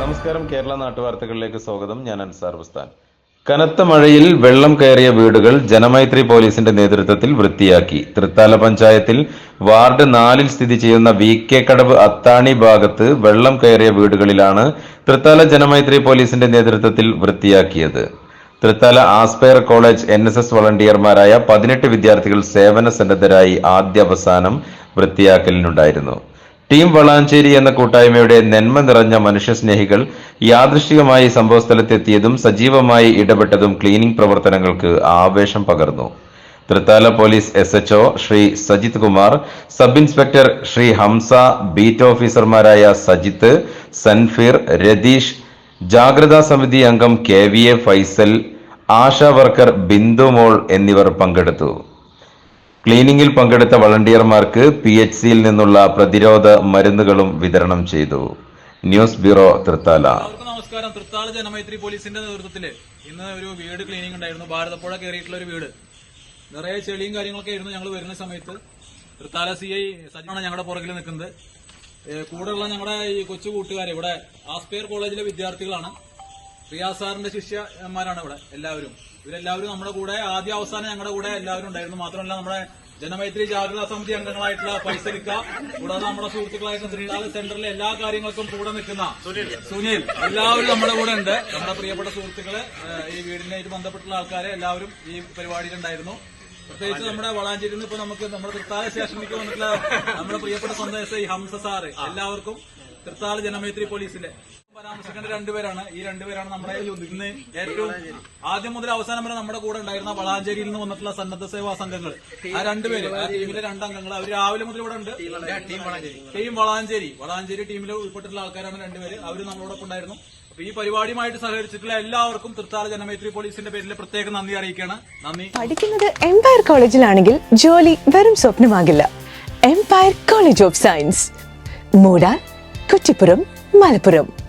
നമസ്കാരം. കേരള നാട്ടുവാർത്തകളിലേക്ക് സ്വാഗതം. ഞാൻ അൻസാർ ബുസ്താൻ. കനത്ത മഴയിൽ വെള്ളം കയറിയ വീടുകൾ ജനമൈത്രി പോലീസിന്റെ നേതൃത്വത്തിൽ വൃത്തിയാക്കി. തൃത്താല പഞ്ചായത്തിൽ വാർഡ് നാലിൽ സ്ഥിതി ചെയ്യുന്ന വി കെ കടവ് അത്താണി ഭാഗത്ത് വെള്ളം കയറിയ വീടുകളിലാണ് തൃത്താല ജനമൈത്രി പോലീസിന്റെ നേതൃത്വത്തിൽ വൃത്തിയാക്കിയത്. Thrithala Aspire college N S S വളണ്ടിയർമാരായ പതിനെട്ട് വിദ്യാർത്ഥികൾ സേവന സന്നദ്ധരായി ആദ്യ അവസാനം വൃത്തിയാക്കലിനുണ്ടായിരുന്നു. ടീം വളാഞ്ചേരി എന്ന കൂട്ടായ്മയുടെ നന്മ നിറഞ്ഞ മനുഷ്യസ്നേഹികൾ യാദൃശികമായി സംഭവസ്ഥലത്തെത്തിയതും സജീവമായി ഇടപെട്ടതും ക്ലീനിംഗ് പ്രവർത്തനങ്ങൾക്ക് ആവേശം പകർന്നു. Thrithala police S H O Shri Sajith Kumar sub inspector Shri Hamsa beat ഓഫീസർമാരായ സജിത്ത് സൻഫീർ രതീഷ് ജാഗ്രതാ സമിതി അംഗം K V A Faisal Asha worker Bindu Mol എന്നിവർ പങ്കെടുത്തു. ക്ലീനിംഗിൽ പങ്കെടുത്ത വളണ്ടിയർമാർക്ക് പി എച്ച് സിയിൽ നിന്നുള്ള പ്രതിരോധ മരുന്നുകളും വിതരണം ചെയ്തു. News bureau Thrithala. നമസ്കാരം. തൃത്താല ജനമൈത്രി പോലീസിന്റെ നേതൃത്വത്തിൽ ഇന്ന് ഒരു വീട് ക്ലീനിങ് ഉണ്ടായിരുന്നു. ഭാരതപ്പുഴ കയറിയിട്ടുള്ള ഒരു വീട്. നിറയെ ചെളിയും കാര്യങ്ങളൊക്കെ ആയിരുന്നു ഞങ്ങൾ വരുന്ന സമയത്ത്. തൃത്താല സി ഐ സജാണ് ഞങ്ങളുടെ പുറകിൽ നിൽക്കുന്നത് കൂടെയുള്ള ഞങ്ങളുടെ ഈ കൊച്ചു കൂട്ടുകാർ ഇവിടെ ആസ്പെയർ കോളേജിലെ വിദ്യാർത്ഥികളാണ്. റിയാസ് സാറിന്റെ ശിഷ്യന്മാരാണ് ഇവിടെ എല്ലാവരും. ഇവരെല്ലാവരും നമ്മുടെ കൂടെ ആദ്യ അവസാനം ഞങ്ങളുടെ കൂടെ എല്ലാവരും ഉണ്ടായിരുന്നു. മാത്രമല്ല നമ്മുടെ ജനമൈത്രി ജാഗ്രതാ സമിതി അംഗങ്ങളായിട്ടുള്ള പൈസലിക്ക കൂടാതെ നമ്മുടെ സുഹൃത്തുക്കളായിട്ടുള്ള ശ്രീനാഥ് സെന്ററിലെ എല്ലാ കാര്യങ്ങൾക്കും കൂടെ നിൽക്കുന്ന സുനിൽ. എല്ലാവരും നമ്മുടെ കൂടെ ഉണ്ട്. നമ്മുടെ പ്രിയപ്പെട്ട സുഹൃത്തുക്കൾ ഈ വീടിനായിട്ട് ബന്ധപ്പെട്ടുള്ള ആൾക്കാരെ എല്ലാവരും ഈ പരിപാടിയിലുണ്ടായിരുന്നു പ്രത്യേകിച്ച് നമ്മുടെ വളാഞ്ചേരിയിൽ നിന്ന് ഇപ്പൊ നമുക്ക് നമ്മുടെ തൃത്താല സ്റ്റേഷനിലേക്ക് വന്നിട്ടുള്ള നമ്മുടെ പ്രിയപ്പെട്ട സ്വന്തം ഈ ഐ ഹംസ സാറ്. എല്ലാവർക്കും തൃത്താല ജനമൈത്രി പോലീസിലെ പരാമർശിക്കേണ്ട രണ്ടുപേരാണ്. ഈ രണ്ടുപേരാണ് നമ്മുടെ ഇന്ന് ഏറ്റവും ആദ്യം മുതൽ അവസാനം വരെ നമ്മുടെ കൂടെ ഉണ്ടായിരുന്ന വളാഞ്ചേരിയിൽ നിന്ന് വന്നിട്ടുള്ള സന്നദ്ധ സേവാ സംഘങ്ങൾ. ആ രണ്ടുപേര് ആ ടീമിലെ രണ്ടംഗങ്ങൾ. അവർ രാവിലെ മുതൽ ഇവിടെ ഉണ്ട്. ടീം വളാഞ്ചേരി. വളാഞ്ചേരി. ടീമിൽ ഉൾപ്പെട്ടിട്ടുള്ള ആൾക്കാരാണ് രണ്ടുപേര്. അവർ നമ്മളോടൊപ്പം ഉണ്ടായിരുന്നു. അപ്പൊ ഈ പരിപാടിയുമായിട്ട് സഹകരിച്ചിട്ടുള്ള എല്ലാവർക്കും തൃത്താല ജനമൈത്രി പോലീസിന്റെ പേരിൽ പ്രത്യേക നന്ദി അറിയിക്കുകയാണ്. നന്ദി. പഠിക്കുന്നത് എംപയർ കോളേജിലാണെങ്കിൽ ജോലി വെറും സ്വപ്നമാകില്ല. Empire college of science Moodal Kuttippuram Malappuram.